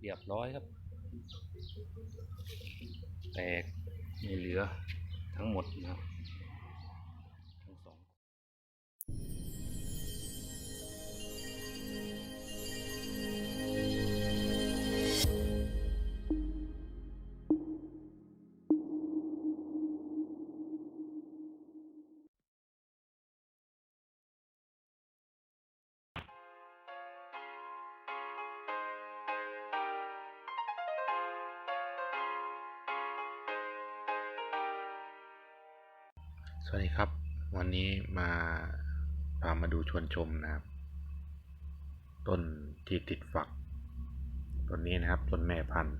เรียบร้อยครับ แตกไม่เหลือทั้งหมดนะครับ สวัสดีครับ วันนี้มาพามาดูชวนชมนะครับ ต้นที่ติดฝักต้นนี้นะครับต้นแม่พันธุ์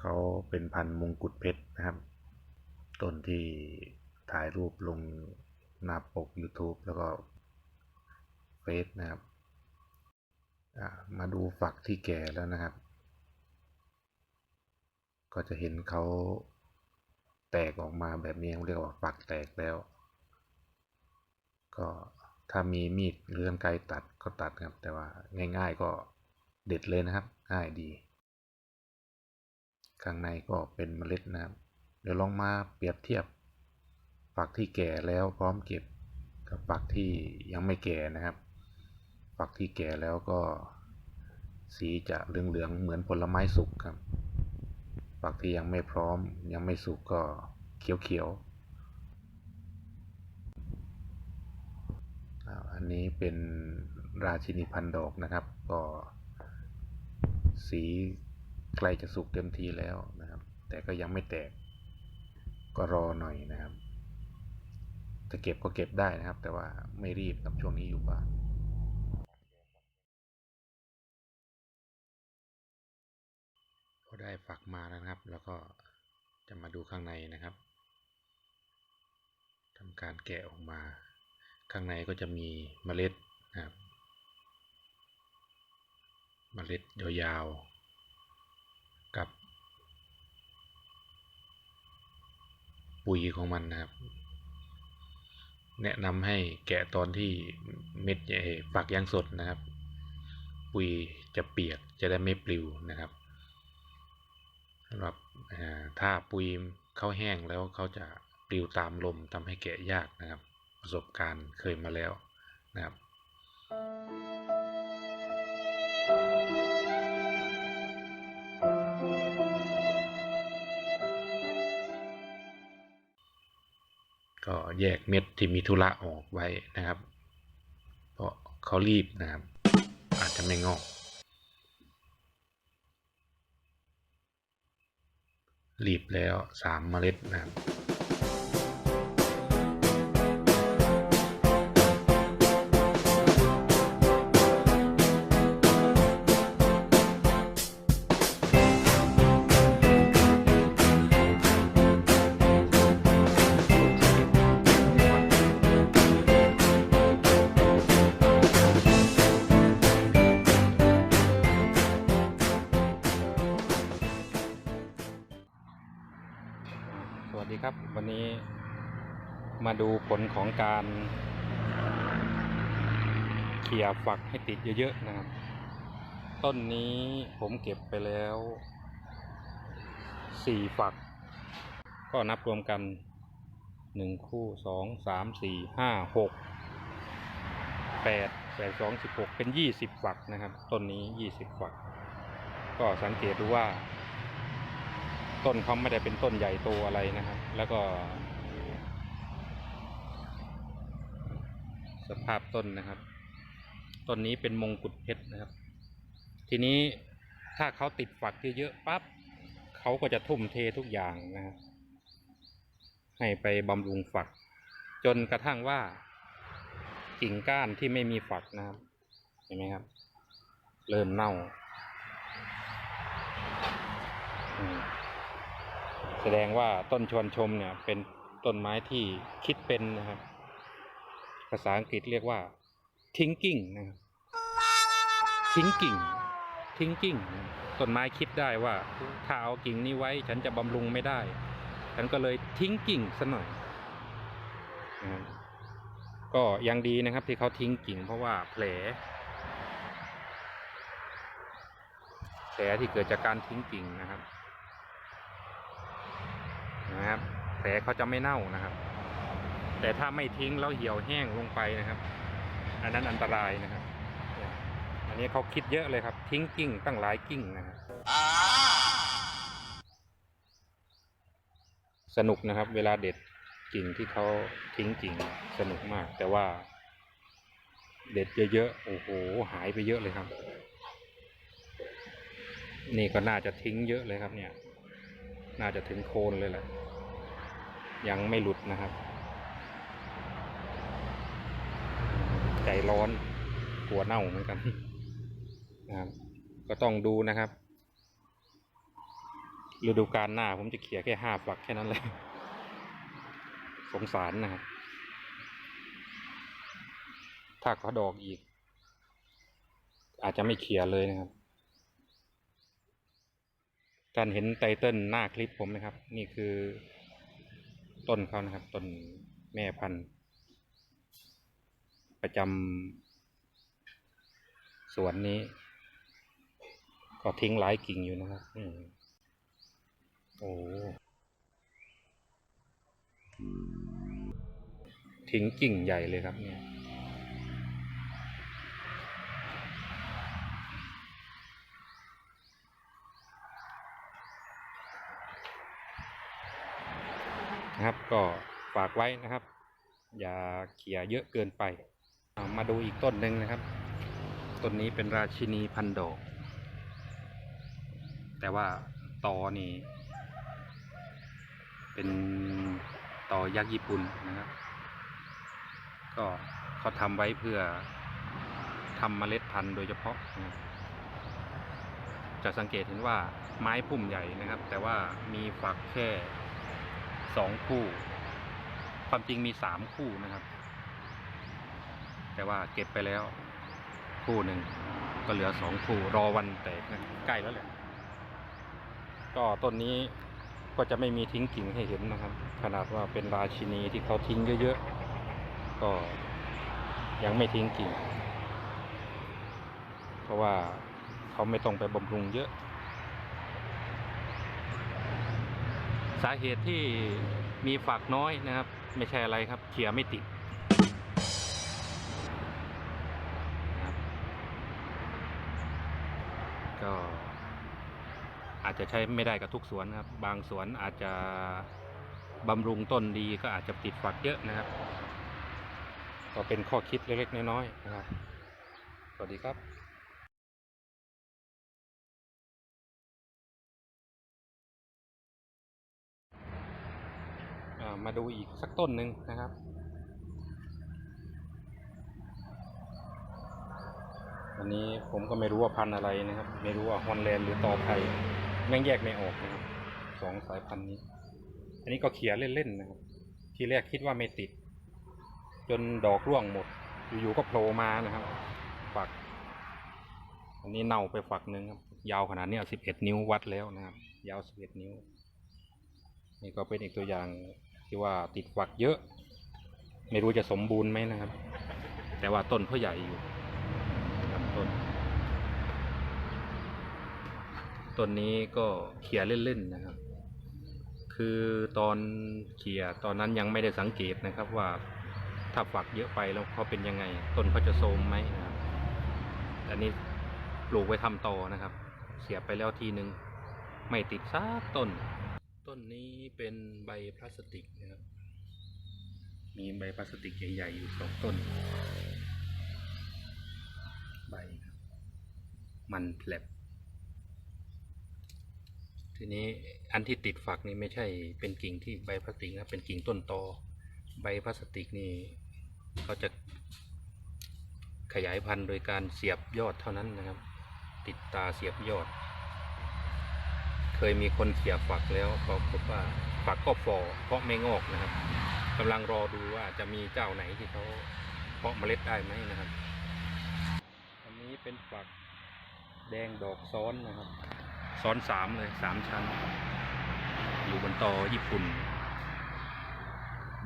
เขาเป็นพันธุ์มงกุฎเพชรนะครับ ต้นที่ถ่ายรูปลงหน้าปก YouTube แล้วก็เฟซนะครับมาดูฝักที่แก่แล้วนะครับ ก็จะเห็นเขา แตกออกมาแบบนี้เรียกว่าฝักแตกแล้ว ก็ถ้ามีมีดเลื่อนไกลตัดก็ตัดครับ แต่ว่าง่าย ๆก็เด็ดเลยนะครับ ง่ายดี ข้างในก็เป็นเมล็ดนะครับ เดี๋ยวลองมาเปรียบเทียบฝักที่แก่แล้วพร้อมเก็บกับฝักที่ยังไม่แก่นะครับ ฝักที่แก่แล้วก็สีจะเหลืองๆเหมือนผลไม้สุกครับ ฝักที่ยังไม่พร้อมยังไม่สุกก็เขียวๆ อันนี้เป็นราชินีพันธ์ดอกนะครับ ก็สีใกล้จะสุกเต็มทีแล้วนะครับ แต่ก็ยังไม่แตก ก็รอหน่อยนะครับ จะเก็บก็เก็บได้นะครับ แต่ว่าไม่รีบกับช่วงนี้อยู่บ้าน ได้ฝักมาแล้วนะครับ แล้วก็จะมาดูข้างในนะครับทำการแกะออกมา ข้างในก็จะมีเมล็ดนะครับ เมล็ดยาวๆ กับ ปุ๋ยของมันนะครับ แนะนำให้แกะตอนที่เม็ดเอ่ฝักยังสดนะครับ ปุ๋ยจะเปียกจะได้ไม่ปลิวนะครับ สำหรับถ้าปุยเขาแห้งแล้วเขาจะปลิวตามลมทำให้แกะยากนะครับ ประสบการณ์เคยมาแล้วนะครับก็แยกเม็ดที่มีธุระออกไว้นะครับ เพราะเขารีบนะครับ อาจจะไม่งอก รีบแล้วสามเมล็ดนะครับ ดีครับ วันนี้มาดูผลของการเขี่ยฝักให้ติดเยอะๆนะครับ ต้นนี้ผมเก็บไปแล้วสี่ฝัก ก็นับรวมกันหนึ่งคู่สองสามสี่ห้าหกแปดแปดสองสิบหกเป็นยี่สิบฝักนะครับ ต้นนี้ยี่สิบฝัก ก็สังเกตดูว่า ต้นเขาไม่ได้เป็นต้นใหญ่โตอะไรนะครับ แล้วก็ สภาพต้นนะครับ ต้นนี้เป็นมงกุฎเพชรนะครับ ทีนี้ถ้าเขาติดฝักเยอะๆปั๊บเขาก็จะทุ่มเททุกอย่างนะครับให้ไปบำรุงฝัก จนกระทั่งว่า กิ่งก้านที่ไม่มีฝักนะครับ เห็นไหมครับ เริ่มเน่าอืม แสดงว่าต้นชวนชมเนี่ยเป็นต้นไม้ที่คิดเป็นนะครับ ภาษาอังกฤษเรียกว่า thinking นะครับ thinking thinking ต้นไม้คิดได้ว่าถ้าเอากิ่งนี้ไว้ฉันจะบำรุงไม่ได้ ฉันก็เลยทิ้งกิ่งซะหน่อยนะครับก็ยังดีนะครับที่เขาทิ้งกิ่งเพราะว่าแผลแผลที่เกิดจากการทิ้งกิ่งนะครับ นะครับแผลเขาจะไม่เน่านะครับ แต่ถ้าไม่ทิ้งแล้วเหี่ยวแห้งลงไปนะครับ อันนั้นอันตรายนะครับ อันนี้เขาคิดเยอะเลยครับ ทิ้งกิ่งตั้งหลายกิ่งนะครับสนุกนะครับ เวลาเด็ดกิ่งที่เขาทิ้งกิ่งสนุกมาก แต่ว่า เด็ดเยอะๆโอ้โห หายไปเยอะเลยครับ นี่ก็น่าจะทิ้งเยอะเลยครับเนี่ย น่าจะถึงโคนเลยแหละ ยังไม่หลุดนะครับ ใจร้อนกลัวเน่าเหมือนกันนะครับก็ต้องดูนะครับฤดูกาลหน้าผมจะเขี่ยแค่ห้าฝักแค่นั้นเลยสงสารนะครับถ้าเขาดอกอีก อาจจะไม่เขี่ยเลยนะครับการเห็นไตเติลหน้าคลิปผมนะครับ นี่คือ ต้นเขานะครับ ต้นแม่พันธุ์ ประจำสวนนี้ ก็ทิ้งหลายกิ่งอยู่นะครับอืโอ้ทิ้งกิ่งใหญ่เลยครับเนี่ย นะครับ ก็ฝากไว้นะครับ อย่าเขี่ยเยอะเกินไปามาดูอีกต้นหนึ่งนะครับ ต้นนี้เป็นราชินีพันดอก แต่ว่าตอนี่เป็นตอยักษ์ญี่ปุ่นนะครับ ก็เขาทำไว้เพื่อทำเมล็ดพันธุ์โดยเฉพาะ จะสังเกตเห็นว่าไม้พุ่มใหญ่นะครับ แต่ว่ามีฝักแค่ สองคู่ ความจริงมีสามคู่นะครับ แต่ว่าเก็บไปแล้ว คู่หนึ่งก็เหลือสองคู่รอวันแตกนะใกล้แล้วแหละก็ต้นนี้ก็จะไม่มีทิ้งกิ่งให้เห็นนะครับ ขนาดว่าเป็นราชินีที่เขาทิ้งเยอะๆ ก็ยังไม่ทิ้งกิ่ง เพราะว่าเขาไม่ต้องไปบำรุงเยอะ สาเหตุที่มีฝักน้อยนะครับ ไม่ใช่อะไรครับเขี่ยไม่ติดก็อาจจะใช้ไม่ได้กับทุกสวนครับ บางสวนอาจจะบำรุงต้นดีก็อาจจะติดฝักเยอะนะครับ ก็เป็นข้อคิดเล็กๆน้อยๆนะครับ สวัสดีครับ มาดูอีกสักต้นหนึ่งนะครับ อันนี้ผมก็ไม่รู้ว่าพันธุ์อะไรนะครับ ไม่รู้ว่าฮอนแลนด์หรือต่อไทยยังแยกไม่ออกนะครับสองสายพันธุ์นี้ อันนี้ก็เขียเล่นๆนะครับ ทีแรกคิดว่าไม่ติด จนดอกร่วงหมด อยู่ๆก็โผล่มานะครับ ฝัก อันนี้เน่าไปฝักหนึ่งครับ ยาวขนาดนี้สิบเอ็ดนิ้ววัดแล้วนะครับ ยาวสิบเอ็ดนิ้วนี่ก็เป็นอีกตัวอย่าง ที่ว่าติดฝักเยอะ ไม่รู้จะสมบูรณ์ไหมนะครับ แต่ว่าต้นเขาใหญ่อยู่ต้นต้นนี้ก็เขี่ยเล่นๆนะครับ คือตอนเขี่ยตอนนั้นยังไม่ได้สังเกตนะครับว่าถ้าฝักเยอะไปแล้วเขาเป็นยังไง ต้นเขาจะโทมไหมนะครับอันนี้ปลูกไว้ทำต่อนะครับ เสียบไปแล้วทีหนึ่งไม่ติดซักต้น ต้นนี้เป็นใบพลาสติกนะครับ มีใบพลาสติกใหญ่ๆอยู่สองต้นใบครับมันแผลบทีนี้อันที่ติดฝักนี่ไม่ใช่เป็นกิ่งที่ใบพลาสติกนะเป็นกิ่งต้นตอ ใบพลาสติกนี่เขาจะขยายพันธุ์โดยการเสียบยอดเท่านั้นนะครับ ติดตาเสียบยอด เคยมีคนเขี่ยฝักแล้วก็พบว่าฝักก็ฟอเพราะไม่งอกนะครับกำลังรอดูว่าจะมีเจ้าไหนที่เขาเพาะเมล็ดได้ไหมนะครับ อันนี้เป็นฝักแดงดอกซ้อนนะครับ ซ้อนสามเลยสามชั้น อยู่บนตอญี่ปุ่น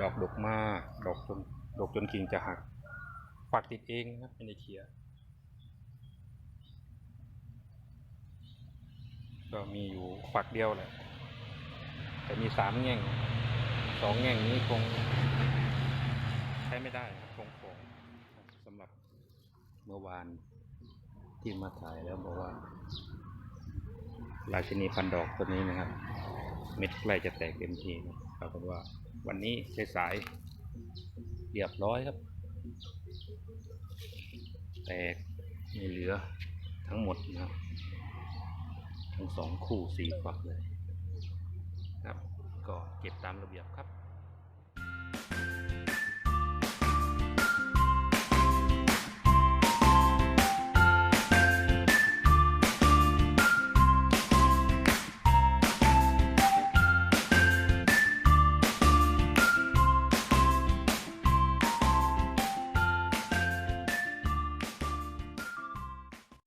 ดอกดกมาก ดอกจนดอกจนกิ่งจะหัก ฝักติดเองนะครับไม่ได้เขี่ย ก็มีอยู่ฝักเดียวแหละ แต่มีสามแง่งสองแง่งนี้คง ใช้ไม่ได้ครับคงโงสำหรับเมื่อวานที่มาถ่ายแล้วบอกว่า ราชินีพันดอกตัวนี้นะครับ เม็ดใกล้จะแตกเต็มทีนะปรากฏว่า วันนี้สายเรียบร้อยครับ แตกไม่เหลือทั้งหมดนะครับ ทั้งสองคู่สี่ฝักเลยครับ ก็เก็บตามระเบียบครับ